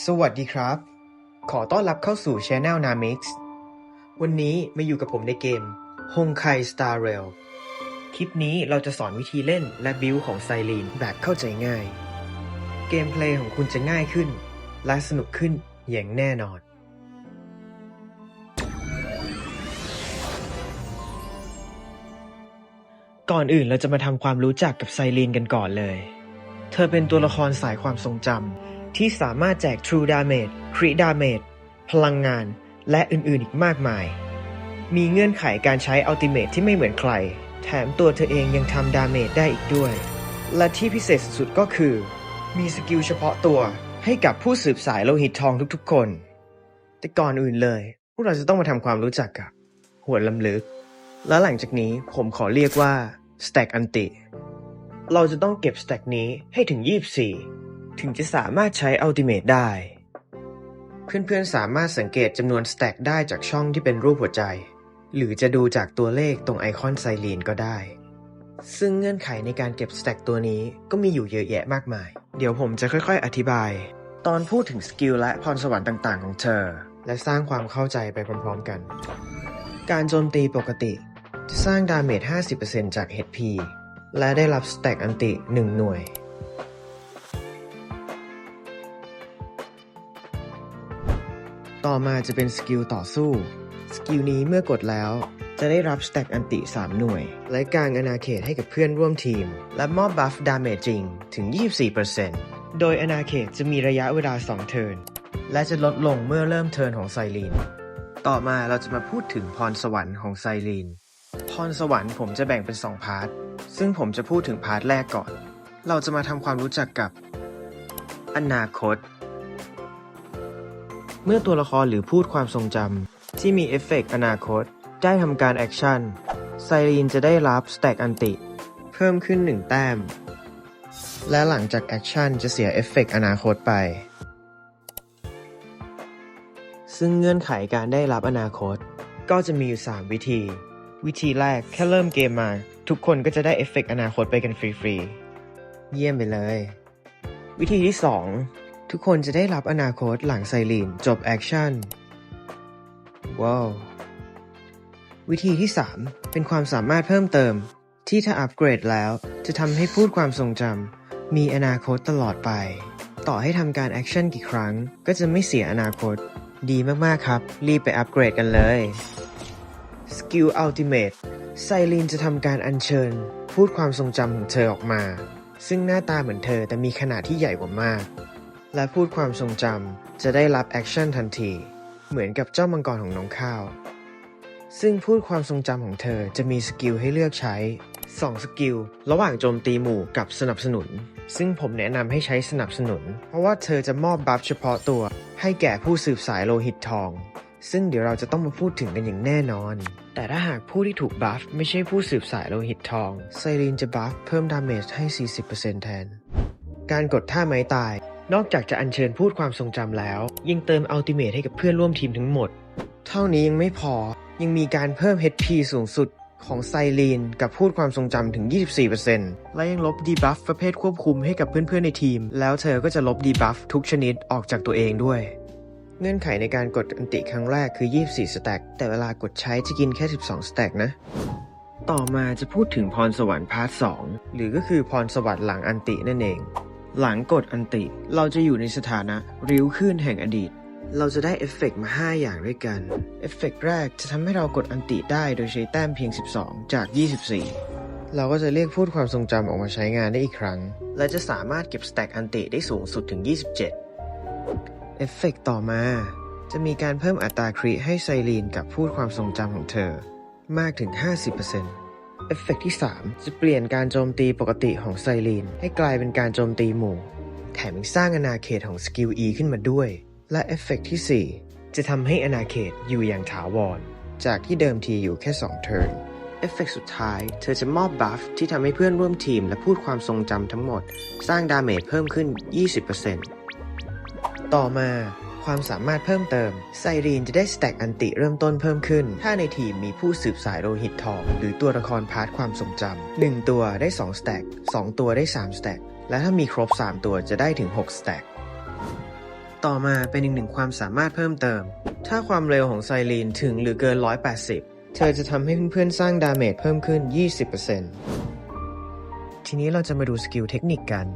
สวัสดีครับ ขอต้อนรับเข้าสู่ Channel Namix วันนี้มาอยู่กับผมในเกม Honkai Star Rail คลิปนี้เราจะสอนวิธีเล่นและบิวของไซรีนแบบเข้าใจง่าย เกมเพลย์ของคุณจะง่ายขึ้น และสนุกขึ้นอย่างแน่นอน ก่อนอื่นเราจะมาทำความรู้จักกับไซรีนกันก่อนเลย เธอเป็นตัวละครสายความทรงจำ ที่สามารถแจก True Damage Crit Damage พลังงาน และอื่นๆอีกมากมาย มีเงื่อนไขการใช้อัลติเม e ที่ไม่เหมือนใคร แถมตัวเธอเองยังทำดาเมจได้อีกด้วย และที่พิเศษสุดก็คือ มีสกิลเฉพาะตัวให้กับผู้สืบสายโลหิตทองทุกๆคน แต่ก่อนอื่นเลย พวกเราจะต้องมาทำความรู้จักกับ หัวลำลึก และหลังจากนี้ผมขอเรียกว่า Stack อันติ เราจะต้องเก็บ Stack นี้ให้ถึง 24 ถึงจะสามารถใช้ Ultimate ได้ เพื่อนๆสามารถสังเกตจำนวน Stack ได้จากช่องที่เป็นรูปหัวใจ หรือจะดูจากตัวเลขตรงไอคอนไซรีนก็ได้ ซึ่งเงื่อนไขในการเก็บ Stack ตัวนี้ก็มีอยู่เยอะแยะมากมาย เดี๋ยวผมจะค่อยๆ อธิบาย ตอนพูดถึงสกิลและพรสวรรค์ต่างๆ ของเธอ และสร้างความเข้าใจไปพร้อมๆกัน การโจมตีปกติจะสร้างดาเมจ 50%จาก HP และได้รับสแต็กอันติ 1 หน่วย ต่อมาจะเป็นสกิลต่อสู้ สกิลนี้เมื่อกดแล้ว จะได้รับสแต็กอันติ 3 หน่วย และการอนาเขตให้กับเพื่อนร่วมทีม และมอบบัฟดาเมจจริงถึง 24%โดยอนาเขตจะมีระยะเวลา 2 เทิร์น และจะลดลงเมื่อเริ่มเทิร์นของไซรีน ต่อมาเราจะมาพูดถึงพรสวรรค์ของไซรีน พรสวรรค์ผมจะแบ่งเป็น 2 พาร์ท ซึ่งผมจะพูดถึงพาร์ทแรกก่อน เราจะมาทำความรู้จักกับ อนาคต เมื่อตัวละครหรือพูดความทรงจำที่มีเอฟเฟกต์อนาคต ได้ทำการแอคชั่น ไซรีนจะได้รับสแต็กอันติ เพิ่มขึ้น 1 แต้ม และหลังจากแอคชั่นจะเสียเอฟเฟกต์อนาคตไป ซึ่งเงื่อนไขการได้รับอนาคต ก็จะมีอยู่ 3 วิธี วิธีแรกแค่เริ่มเกมมา ทุกคนก็จะได้เอฟเฟกต์อนาคตไปกันฟรีๆ เยี่ยมไปเลย วิธีที่ 2 ทุกคนจะได้รับอนาคตหลังไซรีนจบแอคชั่น ว้าว วิธีที่ 3 เป็นความสามารถเพิ่มเติม ที่ถ้าอัปเกรดแล้วจะทำให้พูดความทรงจำมีอนาคตตลอดไป ต่อให้ทำการแอคชั่นกี่ครั้ง ก็จะไม่เสียอนาคต ดีมาก ๆ ครับ รีบไปอัปเกรดกันเลยสกิลอัลติเม e ไซรีนจะทำการอัญเชิญ พูดความทรงจำของเธอออกมา ซึ่งหน้าตาเหมือนเธอแต่มีขนาดที่ใหญ่กว่ามาก และพูดความทรงจำจะได้รับแอคชั่นทันที เหมือนกับเจ้ามังกรของน้องข้าว ซึ่งพูดความทรงจำของเธอจะมีสกิลให้เลือกใช้ 2 สกิล ระหว่างโจมตีหมู่กับสนับสนุน ซึ่งผมแนะนำให้ใช้สนับสนุน เพราะว่าเธอจะมอบบัฟเฉพาะตัว ให้แก่ผู้สืบสายโลหิตทอง ซึ่งเดี๋ยวเราจะต้องมาพูดถึงกันอย่างแน่นอน แต่ถ้าหากผู้ที่ถูกบัฟไม่ใช่ผู้สืบสายโลหิตทองไซรีนจะบัฟเพิ่มดาเมจให้ 40%แทน การกดท่าไม้ตาย นอกจากจะอัญเชิญพูดความทรงจำแล้ว ยังเติมอัลติเมทให้กับเพื่อนร่วมทีมทั้งหมด เท่านี้ยังไม่พอยังมีการเพิ่ม HP สูงสุดของไซรีนกับพูดความทรงจำถึง 24%และยังลบดีบัฟประเภทควบคุมให้กับเพื่อนๆในทีม แล้วเธอก็จะลบดีบัฟทุกชนิดออกจากตัวเองด้วย เงื่อนไขในการกดอันติครั้งแรกคือ 24 สแต็กแต่เวลากดใช้จะกินแค่ 12 สแต็กนะ ต่อมาจะพูดถึงพรสวรรค์พาร์ท 2 หรือก็คือพรสวรรค์หลังอันตินั่นเอง หลังกดอันติ เราจะอยู่ในสถานะริ้วขึ้นแห่งอดีต เราจะได้เอฟเฟกต์มา 5 อย่างด้วยกัน เอฟเฟกต์แรกจะทำให้เรากดอันติได้โดยใช้แต้มเพียง 12 จาก 24 เราก็จะเรียกพูดความทรงจำออกมาใช้งานได้อีกครั้ง และจะสามารถเก็บสแต็กอันติได้สูงสุดถึง 27 เอฟเฟกต์ต่อมา จะมีการเพิ่มอัตราคริให้ไซรีนกับพูดความทรงจำของเธอ มากถึง 50% เอฟเฟกต์ที่ 3 จะเปลี่ยนการโจมตีปกติของไซรีน ให้กลายเป็นการโจมตีหมู่ แถมยังสร้างอนาเขตของสกิล E ขึ้นมาด้วย และเอฟเฟกต์ที่ 4 จะทำให้อนาเขตอยู่อย่างถาวร จากที่เดิมทีอยู่แค่ 2 เทิร์นเอฟเฟกต์สุดท้าย เธอจะมอบบัฟที่ทำให้เพื่อนร่วมทีมและพูดความทรงจำทั้งหมด สร้างดาเมจเพิ่มขึ้น 20%ต่อมา ความสามารถเพิ่มเติม ไซรีนจะได้สแต็กอันติเริ่มต้นเพิ่มขึ้น ถ้าในทีมมีผู้สืบสายโลหิตทอง หรือตัวละครพาร์ทความทรงจำหนึ่งตัวได้2สแต็ก2ตัวได้3สแต็กและถ้ามีครบ 3 ตัวจะได้ถึง6สแต็กต่อมาเป็นอีกหนึ่งความสามารถเพิ่มเติม ถ้าความเร็วของไซรีนถึงหรือเกิน 180 เธอจะทำให้เพื่อนๆสร้างดาเมจเพิ่มขึ้น 20%ทีนี้เราจะมาดูสกิลเทคนิคกัน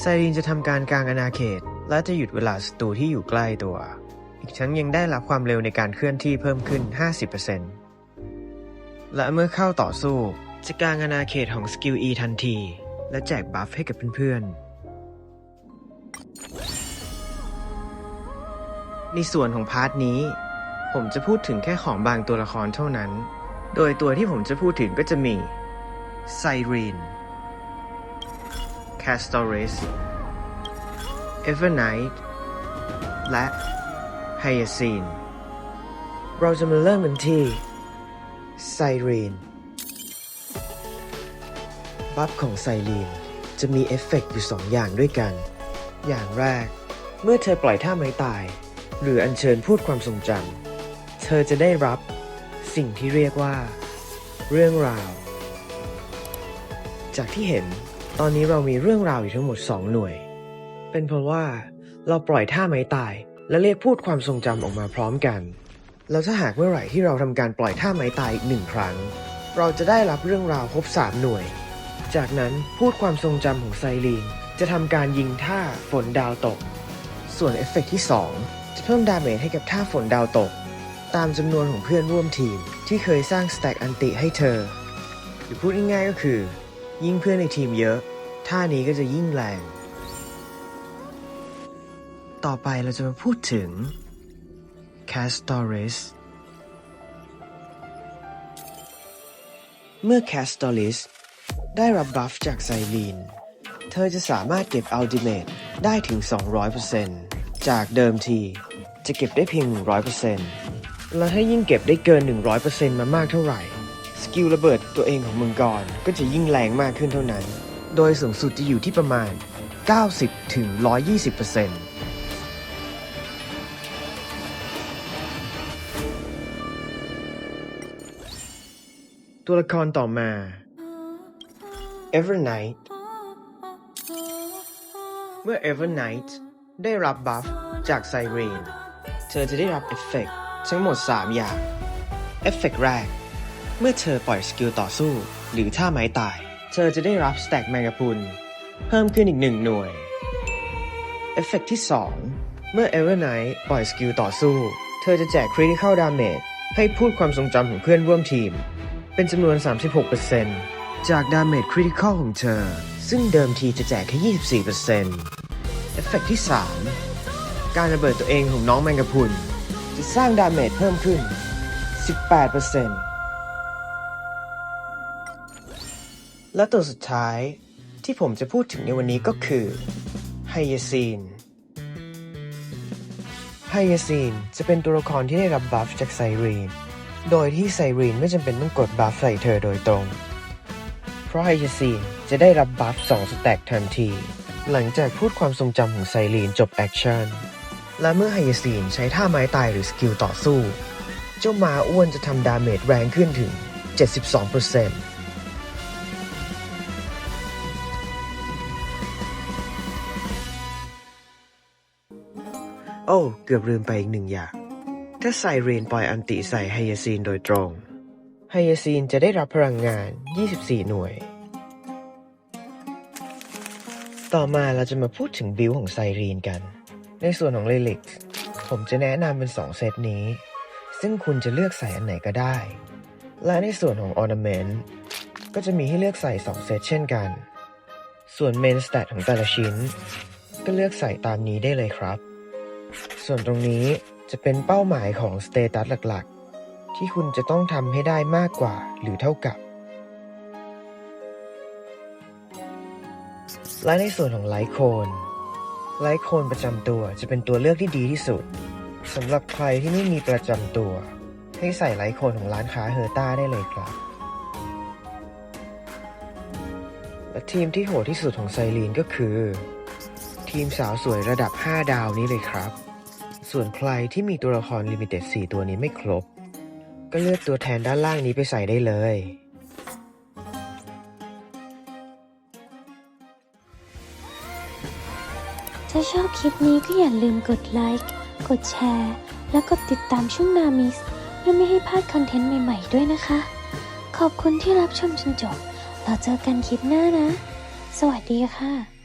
ไซรีนจะทำการกลางอาณาเขต และจะหยุดเวลาศัตรูที่อยู่ใกล้ตัว อีกทั้งยังได้รับความเร็วในการเคลื่อนที่เพิ่มขึ้น 50%และเมื่อเข้าต่อสู้จะกลางอาณาเขตของสกิล E ทันที และแจกบัฟให้กับเพื่อนๆ ในส่วนของพาร์ทนี้ ผมจะพูดถึงแค่ของบางตัวละครเท่านั้น โดยตัวที่ผมจะพูดถึงก็จะมีไซรีน Castoris Evernight และ Hyacinth เราจะมาเริ่มกันที่ไซรีนบัฟของไซรีนจะมีเอฟเฟกต์อยู่ 2 อย่างด้วยกัน อย่างแรก เมื่อเธอปล่อยท่าไม้ตาย หรืออัญเชิญพูดความทรงจำ เธอจะได้รับสิ่งที่เรียกว่า เรื่องราว จากที่เห็น ตอนนี้เรามีเรื่องราวอยู่ทั้งหมด 2 หน่วย เป็นเพราะว่าเราปล่อยท่าไม้ตาย และเรียกพูดความทรงจำออกมาพร้อมกัน แล้วถ้าหากเมื่อไหร่ที่เราทำการปล่อยท่าไม้ตายอีกหนึ่งครั้ง เราจะได้รับเรื่องราวครบ3หน่วย จากนั้นพูดความทรงจำของไซรีนจะทำการยิงท่าฝนดาวตก ส่วนเอฟเฟกต์ที่ 2 จะเพิ่มดาเมจให้กับท่าฝนดาวตก ตามจำนวนของเพื่อนร่วมทีมที่เคยสร้างสแต็กอันติให้เธอ หรือพูดง่ายๆก็คือ ยิ่งเพื่อนในทีมเยอะ ท่านี้ก็จะยิ่งแรง ต่อไปเราจะมาพูดถึง Castoris เมื่อ Castoris ได้รับบัฟจากไซรีน เธอจะสามารถเก็บอัลติเมตได้ถึง 200%จากเดิมทีจะเก็บได้เพียง 100%และถ้ายิ่งเก็บได้เกิน 100%มามากเท่าไหร่ สกิลระเบิดตัวเองของมังกรก็จะยิ่งแรงมากขึ้นเท่านั้น โดยสูงสุดจะอยู่ที่ประมาณ 90ถึง120% ตัวละครต่อมา Evernight เมื่อ Evernight ได้รับบัฟจากไซเรน เธอจะได้รับเอฟเฟกต์ทั้งหมด 3 อย่าง เอฟเฟกต์แรก เมื่อเธอปล่อยสกิลต่อสู้ หรือท่าไม้ตาย เธอจะได้รับสแต็กแมงกะพุน เพิ่มขึ้นอีกหนึ่งหน่วย เอฟเฟกต์ที่ 2 เมื่อ Evernight ปล่อยสกิลต่อสู้ เธอจะแจก Critical Damage ให้พูดความทรงจำของเพื่อนร่วมทีม เป็นจำนวน 36%จาก Damage Critical ของเธอ ซึ่งเดิมทีจะแจกแค่ 24%เอฟเฟกต์ที่ 3 การระเบิดตัวเองของน้องแมงกะพรุน จะสร้างดาเมจเพิ่มขึ้น 18%และตัวสุดท้ายที่ผมจะพูดถึงในวันนี้ก็คือไฮยาซีนไฮยาซีนจะเป็นตัวละครที่ได้รับบัฟจากไซรีน โดยที่ไซรีนไม่จำเป็นต้องกดบัฟใส่เธอโดยตรง เพราะไฮยาซีนจะได้รับบัฟ2สแต็กทันที หลังจากพูดความทรงจำของไซรีนจบแอคชั่น และเมื่อไฮยาซีนใช้ท่าไม้ตายหรือสกิลต่อสู้ เจ้ามาอ้วนจะทำดาเมจแรงขึ้นถึง 72%โอ้ เกือบลืมไปอีกหนึ่งอย่าง ถ้าไซเรนปล่อยอันติใส่ไฮยาซีนโดยตรง ไฮยาซีนจะได้รับพลังงาน 24 หน่วย ต่อมาเราจะมาพูดถึงบิลของไซรีนกัน ในส่วนของเลลิกผมจะแนะนำเป็น 2 เซตนี้ ซึ่งคุณจะเลือกใส่อันไหนก็ได้ และในส่วนของออร์นาเมนต์ก็จะมีให้เลือกใส่ 2 เซตเช่นกัน ส่วนเมนส t ตของแต่ละชิ้น ก็เลือกใส่ตามนี้ได้เลยครับ ส่วนตรงนี้ จะเป็นเป้าหมายของสเตตัสหลักๆ ที่คุณจะต้องทำให้ได้มากกว่าหรือเท่ากับ และในส่วนของไลท์โคนไลท์โคนประจำตัวจะเป็นตัวเลือกที่ดีที่สุดสำหรับใครที่ไม่มีประจำตัว ให้ใส่ไลท์โคนของร้านค้าเฮอร์ต้าได้เลยครับและทีมที่โหดที่สุดของไซรีนก็คือ ทีมสาวสวยระดับ 5 ดาวนี้เลยครับ ส่วนใครที่มีตัวละครลิมิเต็ด4ตัวนี้ไม่ครบ ก็เลือกตัวแทนด้านล่างนี้ไปใส่ได้เลย ถ้าชอบคลิปนี้ก็อย่าลืมกดไลค์กดแชร์ และกดติดตามช่องนามิสเพื่อไม่ให้พลาดคอนเทนต์ใหม่ ๆ ด้วยนะคะ ขอบคุณที่รับชมจนจบเราเจอกันคลิปหน้านะ สวัสดีค่ะ